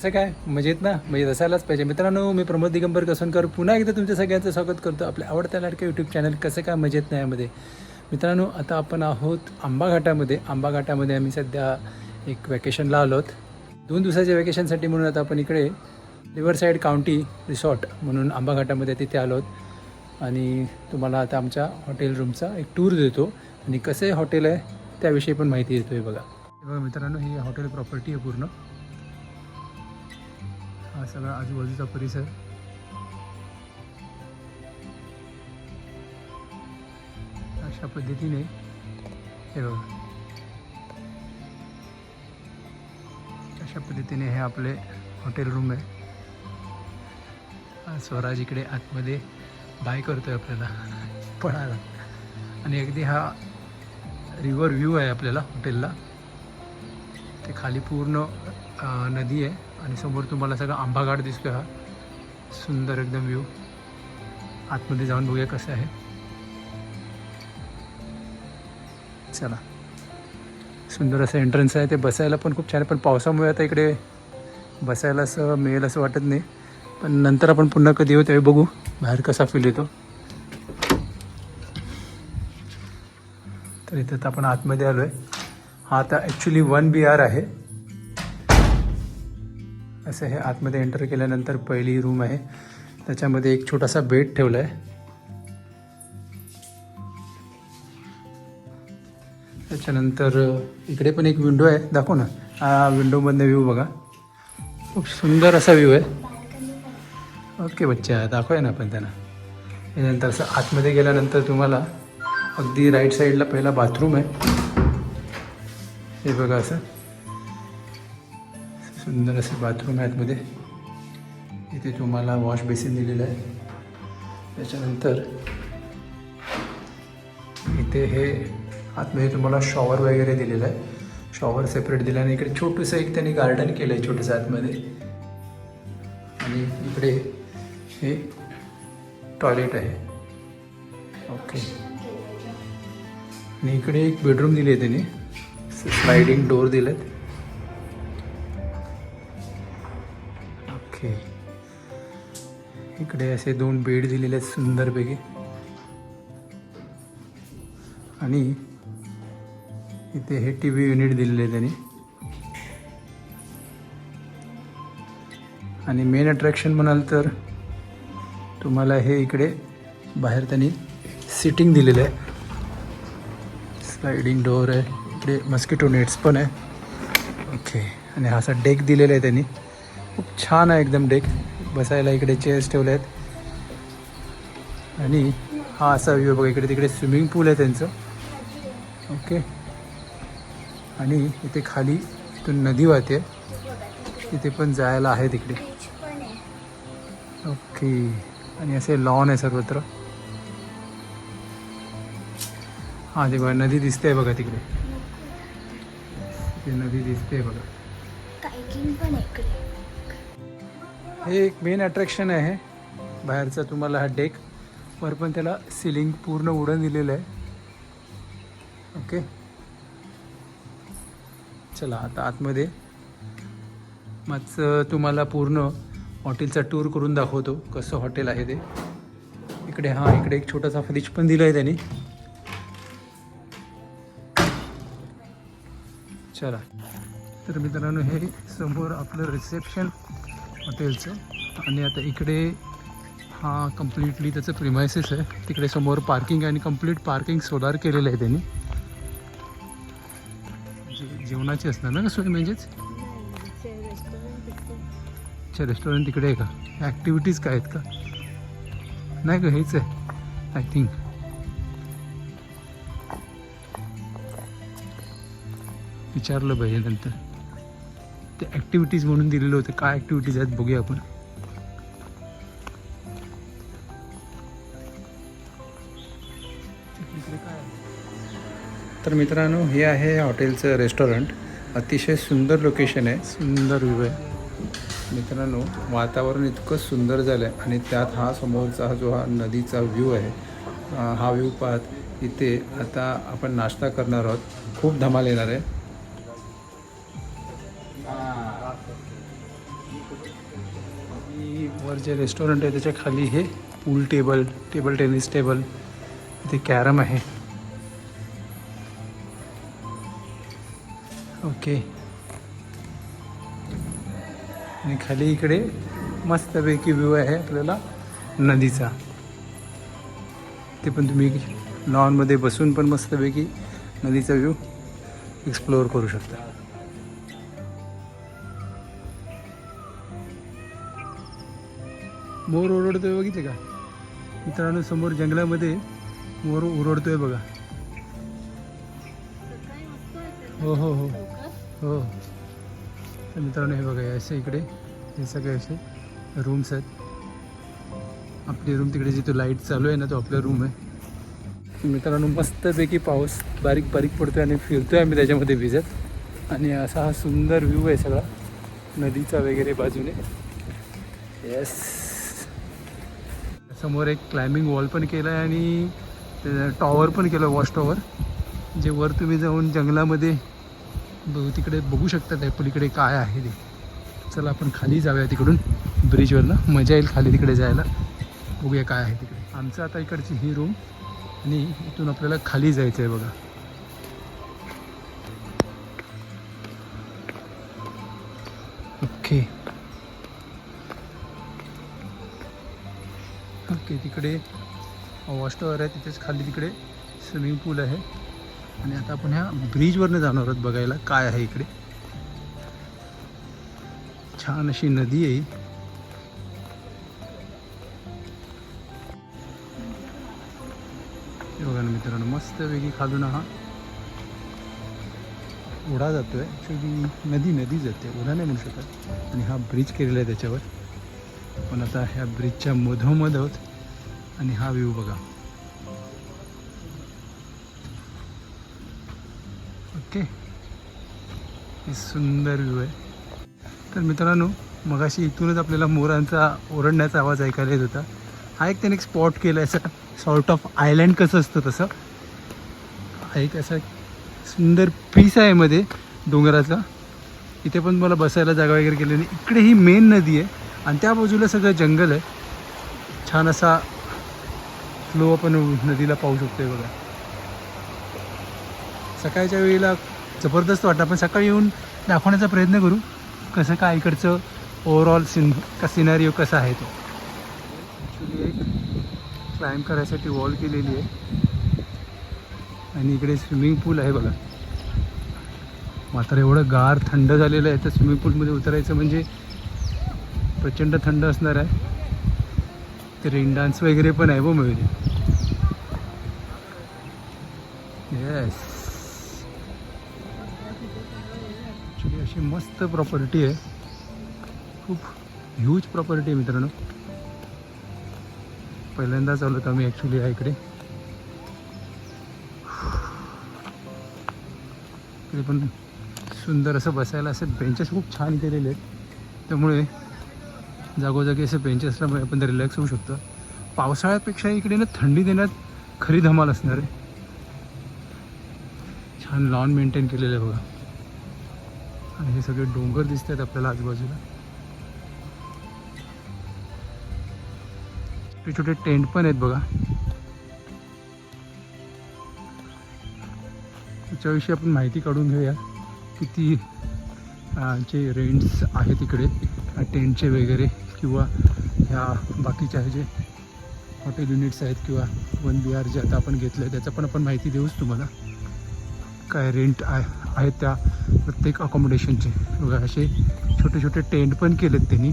कसं काय? म्हणजे मजेत ना म्हणजे असायलाच पाहिजे. मित्रांनो मी प्रमोद दिगंबर कसनकर पुन्हा एकदा तुमच्या सगळ्यांचं स्वागत करतो. आपल्या आवडत्या लाडक्या यूट्यूब चॅनल कसं काय मजेत नाही यामध्ये. मित्रांनो आता आपण आहोत आंबा घाटामध्ये आंबा घाटामध्ये आम्ही सध्या एक वॅकेशनला आलो आहोत दोन दिवसाच्या वॅकेशनसाठी म्हणून आता आपण इकडे रिव्हरसाईड काउंटी रिसॉर्ट म्हणून आंबा घाटामध्ये तिथे आलो आहोत आणि तुम्हाला आता आमच्या हॉटेल रूमचा एक टूर देतो. आणि कसं आहे हॉटेल आहे त्याविषयी पण माहिती देतो आहे बघा. बघा मित्रांनो ही हॉटेल प्रॉपर्टी आहे पूर्ण. हा सगळा आजूबाजूचा परिसर. अशा पद्धतीने हे बघा. अशा पद्धतीने हे आपले हॉटेल रूम आहे. हा स्वराज इकडे आतमध्ये बाय करतोय आपल्याला पळाला आणि अगदी हा रिव्हर व्ह्यू आहे आपल्याला हॉटेलला ते खाली पूर्ण नदी आहे. आणि समोर तुम्हाला सगळा आंबाघाट दिसतोय हा. सुंदर एकदम व्ह्यू आतमध्ये जाऊन बघूया कसं आहे. चला. सुंदर असं एंट्रन्स आहे ते बसायला पण खूप छान आहे पण पावसामुळे आता इकडे बसायला असं मिळेल असं वाटत नाही. पण नंतर आपण पुन्हा कधी येऊ त्यावेळी बघू बाहेर कसा फील येतो. तर इथं आपण आतमध्ये आलो आहे हा आता ॲक्च्युली वन बी आर आहे. असं हे आतमध्ये एंटर केल्यानंतर पहिली रूम आहे. त्याच्यामध्ये एक छोटासा बेड ठेवला आहे त्याच्यानंतर इकडे पण एक विंडो आहे. दाखव ना. हा विंडोमधनं व्ह्यू बघा. खूप सुंदर असा व्ह्यू आहे. ओके बच्चा दाखवूया ना आपण त्यांना. त्यानंतर असं आतमध्ये गेल्यानंतर तुम्हाला अगदी राईट साईडला पहिला बाथरूम आहे. हे बघा असं. सुंदर असे बाथरूम आहे आतमध्ये इथे तुम्हाला वॉश बेसिन दिलेलं आहे. त्याच्यानंतर इथे हे आतमध्ये तुम्हाला शॉवर वगैरे दिलेलं आहे. शॉवर सेपरेट दिलं आणि इकडे छोटंसं एक त्यांनी गार्डन केलं आहे छोटंसं आतमध्ये. आणि इकडे हे टॉयलेट आहे. ओके आणि इकडे एक बेडरूम दिली आहे त्यांनी. स्लायडिंग डोअर दिलेत. इकडे असे दोन बेड दिलेले आहेत सुंदरपैकी. आणि इथे हे टी व्ही युनिट दिलेले आहे त्यांनी. आणि मेन अट्रॅक्शन म्हणाल तर तुम्हाला हे इकडे बाहेर त्यांनी सिटिंग दिलेलं आहे. स्लायडिंग डोअर आहे. इकडे मस्किटो नेट्स पण आहे. ओके आणि हा असा डेक दिलेला आहे त्यांनी. खूप छान आहे एकदम डेक बसायला इकडे चेअर्स ठेवले आहेत आणि हा असा व्ह्यू बघा इकडे तिकडे स्विमिंग पूल आहे त्यांचं. ओके आणि इथे खाली इथून नदी वाहते. तिथे पण जायला आहे तिकडे ओके आणि असे लॉन आहे सर्वत्र. हां ते बघा नदी दिसते बघा तिकडे. ते नदी दिसते बघा. हे एक मेन अट्रॅक्शन आहे. बाहेरचा तुम्हाला हा डेक वर पण त्याला सिलिंग पूर्ण उडून दिलेलं आहे. ओके चला आता आतमध्ये. मागचं तुम्हाला पूर्ण हॉटेलचा टूर करून दाखवतो. कसं हॉटेल आहे ते. इकडे हां इकडे एक छोटासा फ्रीज पण दिला आहे त्यांनी. चला. तर मित्रांनो हे समोर आपलं रिसेप्शन हॉटेलचं. आणि आता इकडे हा कम्प्लिटली त्याचं प्रिमायसेस आहे. तिकडे समोर पार्किंग आणि कंप्लीट पार्किंग सोलार केलेलं आहे त्यांनी. जेवणाचे जेवणाची असणार ना सोय म्हणजेच अच्छा रेस्टॉरंट तिकडे आहे का? ॲक्टिव्हिटीज काय आहेत का? नाही का हेच आहे आय थिंक विचारलं पाहिजे नंतर. ते ॲक्टिव्हिटीज म्हणून दिलेलं होतं. काय ॲक्टिव्हिटीज आहेत बघूया आपण. तर मित्रांनो हे आहे हॉटेलचं रेस्टॉरंट अतिशय सुंदर लोकेशन आहे. सुंदर व्ह्यू आहे. मित्रांनो वातावरण इतकं सुंदर झालं आहे आणि त्यात हा समोरचा हा जो हा नदीचा व्ह्यू आहे हा व्ह्यू पाहत इथे आता आपण नाश्ता करणार आहोत. खूप धमाल येणार आहे. वर जे रेस्टॉरंट आहे त्याच्याखाली हे pool table table tennis table इथे कॅरम आहे. ओके आणि खाली इकडे मस्तपैकी व्ह्यू आहे आपल्याला नदीचा. ते पण तुम्ही लॉनमध्ये बसून पण मस्तपैकी नदीचा व्ह्यू एक्सप्लोअर करू शकता. मोर ओरडतोय बघितले का? मित्रांनो समोर जंगलामध्ये मोर ओरडतोय बघा. हो हो हो. हो. तर मित्रांनो हे बघा असे इकडे हे सगळे असे रूम्स आहेत. आपली रूम तिकडे जिथे लाइट चालू आहे ना तो आपला रूम आहे. मित्रांनो मस्तपैकी पाऊस बारीक बारीक पडतोय आणि फिरतोय आम्ही त्याच्यामध्ये भिजत. आणि असा हा सुंदर व्ह्यू आहे सगळा नदीचा वगैरे बाजूने. येस समोर एक क्लाइम्बिंग वॉल पण केला आहे आणि टॉवर पण केलं वॉच टॉवर जे वर तुम्ही जाऊन जंगलामध्ये बघू तिकडे बघू शकता त्या पलीकडे काय आहे ते. चला आपण खाली जाऊया तिकडून. ब्रिजवरनं मजा येईल खाली तिकडे जायला. बघूया काय आहे तिकडे. आमचं आता इकडची ही रूम आणि इथून आपल्याला खाली जायचं आहे बघा. ओके ओके तिकडे वॉच टॉवर आहे तिथेच खाली तिकडे स्विमिंग पूल आहे. आणि आता आपण ह्या ब्रिजवरनं जाणार आहोत बघायला काय आहे इकडे. छान अशी नदी आहे बघा ना मित्रांनो मस्त वेगळी खालून हा ओढा जातोय. ॲक्च्युली नदी नदी जाते ओढा नाही म्हणू शकत. आणि हा ब्रिज केलेला आहे त्याच्यावर. पण आता ह्या ब्रिजच्या मधोमध आहोत आणि हा व्ह्यू बघा. ओके. हे सुंदर व्ह्यू आहे. तर मित्रांनो मगाशी इथूनच आपल्याला मोरांचा ओरडण्याचा आवाज ऐकायला येत होता. हा एक त्याने एक स्पॉट केला आहे सॉर्ट ऑफ आयलँड कसं असतं तसं. हा एक असा सुंदर पीस आहे मध्ये डोंगराचा. इथे पण मला बसायला जागा वगैरे केली इकडे ही मेन नदी आहे. आणि त्या बाजूला सगळं जंगल आहे. छान असा फ्लो आपण नदीला पाहू शकतोय बघा. सकाळच्या वेळेला जबरदस्त वाटतं आपण सकाळी येऊन दाखवण्याचा प्रयत्न करू कसं काय इकडचं ओव्हरऑल सिन का सिनारिओ कसा आहे तो. ॲक्च्युली एक क्लाइंब करायसाठी वॉल केलेली आहे. आणि इकडे स्विमिंग पूल आहे बघा. मात्र एवढं गार थंड झालेलं आहे तर स्विमिंग पूलमध्ये उतरायचं म्हणजे प्रचंड थंड असणार आहे. ते रेन डान्स वगैरे पण आहे बघ मिळते येस ॲक्च्युली अशी मस्त प्रॉपर्टी आहे. खूप ह्यूज प्रॉपर्टी आहे मित्रांनो. पहिल्यांदाच आलो आम्ही ॲक्च्युली या इकडे. इकडे पण सुंदर असं बसायला असे बेंचेस खूप छान केलेले आहेत. त्यामुळे जागोजागी असे बेंचेस असल्यामुळे आपण रिलॅक्स होऊ शकतो. पावसाळ्यापेक्षा इकडे ना थंडी देण्यात खरी धमाल असणार आहे. छान लॉन मेंटेन केलेलं आहे बघा. आणि हे सगळे डोंगर दिसत आहेत आपल्याला आजूबाजूला. छोटे छोटे टेंट पण आहेत बघा. त्याच्याविषयी आपण माहिती काढून घेऊया किती जे रेंट्स आहेत इकडे टेंटचे वगैरे. किंवा ह्या बाकीच्या जे हॉटेल युनिट्स आहेत किंवा वन बी आर जे आता आपण घेतलं आहे त्याचं पण आपण माहिती देऊच तुम्हाला. काय रेंट आहे आहेत त्या प्रत्येक अकोमोडेशनचे बघा असे छोटे छोटे टेंट पण केलेत त्यांनी.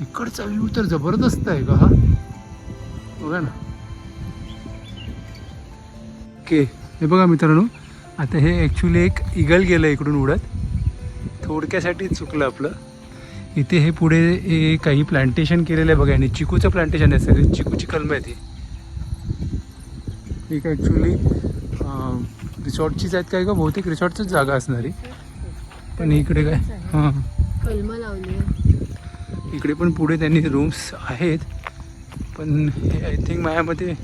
इकडचा व्ह्यू तर जबरदस्त आहे का हा. बघा ना. ओके हे बघा मित्रांनो आता हे ॲक्च्युली एक इगल गेलं इकडून उडत. थोडक्यासाठी चुकलं आपलं. इथे हे पुढे हे काही प्लांटेशन केलेलं आहे बघा. आणि चिकूचं प्लांटेशन आहे सगळी. चिकूची कलम आहे ती. एक ॲक्च्युली रिसॉर्टचीच आहेत काय का बहुतेक रिसॉर्टचीच जागा असणारी. पण इकडे काय? हां. कलम लावली इकडे पण पुढे त्यांनी रूम्स आहेत. पण हे आय थिंक माझ्यामध्ये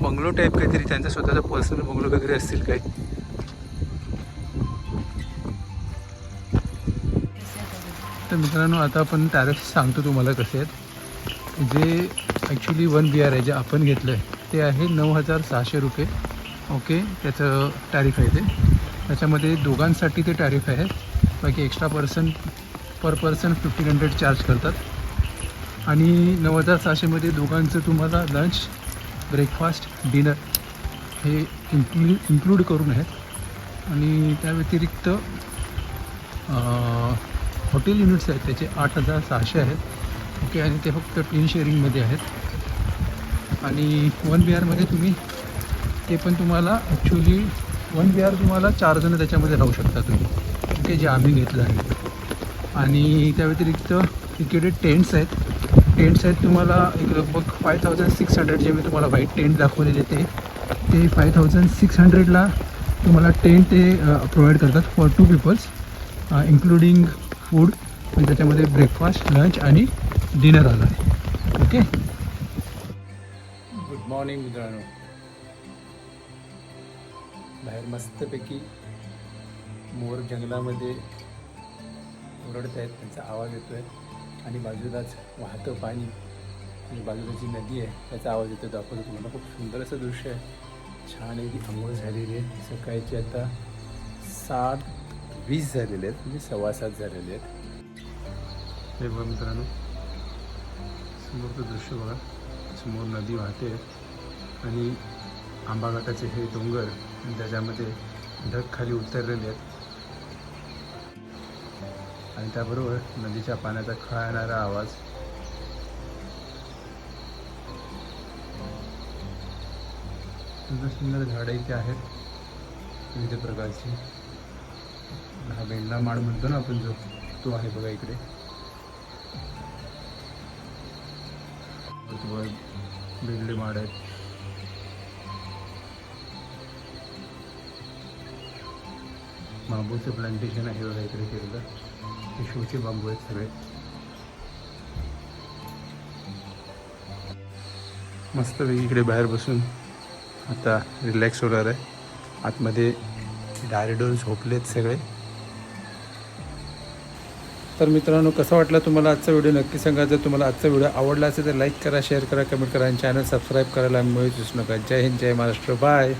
बंगलो टाईप काहीतरी त्यांचा स्वतःचा पर्सनल बंगलो वगैरे असतील काही तर मित्रांनो आता आपण टॅरिफ सांगतो तुम्हाला कसे आहेत. जे ॲक्च्युली वन बी आर आहे जे आपण घेतलं आहे ते आहे नऊ हजार सहाशे रुपये. ओके त्याचं टॅरिफ आहे ते. त्याच्यामध्ये दोघांसाठी ते टॅरिफ आहे. बाकी extra person per person fifteen hundred charge करतात. आणि नऊ हजार सहाशेमध्ये दोघांचं तुम्हाला लंच ब्रेकफास्ट डिनर हे इन्क्लू इन्क्लूड करून आहेत. आणि त्या व्यतिरिक्त हॉटेल युनिट्स आहेत त्याचे आठ हजार सहाशे आहेत. ओके आणि ते फक्त टीन शेअरिंगमध्ये आहेत. आणि वन बी आरमध्ये तुम्ही ते पण तुम्हाला ॲक्च्युली वन बी आर तुम्हाला चार जणं त्याच्यामध्ये राहू शकता तुम्ही. ओके जे आम्ही घेतलं आहे. आणि त्या व्यतिरिक्त तिकडे टेंट्स आहेत. टेंट्स आहेत तुम्हाला एक लगभग फाय थाउजंड सिक्स हंड्रेड जे मी तुम्हाला व्हाईट टेंट दाखवलेले ते ते फाय थाउजंड सिक्स हंड्रेडला तुम्हाला टेंट ते प्रोव्हाइड करतात for two peoples including food पण त्याच्यामध्ये ब्रेकफास्ट लंच आणि डिनर आलं. आहे ओके गुड मॉर्निंग मित्रांनो. बाहेर मस्तपैकी मोर जंगलामध्ये ओरडत आहेत त्यांचा आवाज येतो आहे आणि बाजूलाच वाहतं पाणी आणि बाजूला जी नदी आहे त्याचा आवाज येतो दाखवतो तुम्हाला. खूप सुंदर असं दृश्य आहे. छान एक आंघोळ झालेली आहे. सकाळची आता सात वीस झालेले आहेत म्हणजे सव्वा सात झालेले आहेत. हे बघा मित्रांनो समोरचं दृश्य बघा. समोर नदी वाहते आणि आंबाघाटाचे हे डोंगर त्याच्यामध्ये ढग खाली उतरलेले आहेत. आणि त्याबरोबर नदीच्या पाण्याचा खळणारा आवाज. सुंदर सुंदर झाडं इथे आहेत विविध प्रकारची. हा बेंडा माड म्हणतो ना आपण जो तो आहे बघा इकडे. बेंडले माड आहेत. बांबूचं प्लांटेशन आहे बघा इकडे केलेलं हे शोचे बांबू आहेत सगळे. मस्त इकडे बाहेर बसून आता रिलॅक्स होणार आहे. आतमध्ये डायरेडोर झोपलेत सगळे. तर मित्रांनो कसं वाटलं तुम्हाला आजचा व्हिडिओ? नक्की सांगा. जर तुम्हाला आजचा व्हिडिओ आवडला असेल तर लाईक करा शेअर करा कमेंट करा आणि चॅनल सबस्क्राईब करायला मिळूच नका. जय हिंद जय महाराष्ट्र. बाय.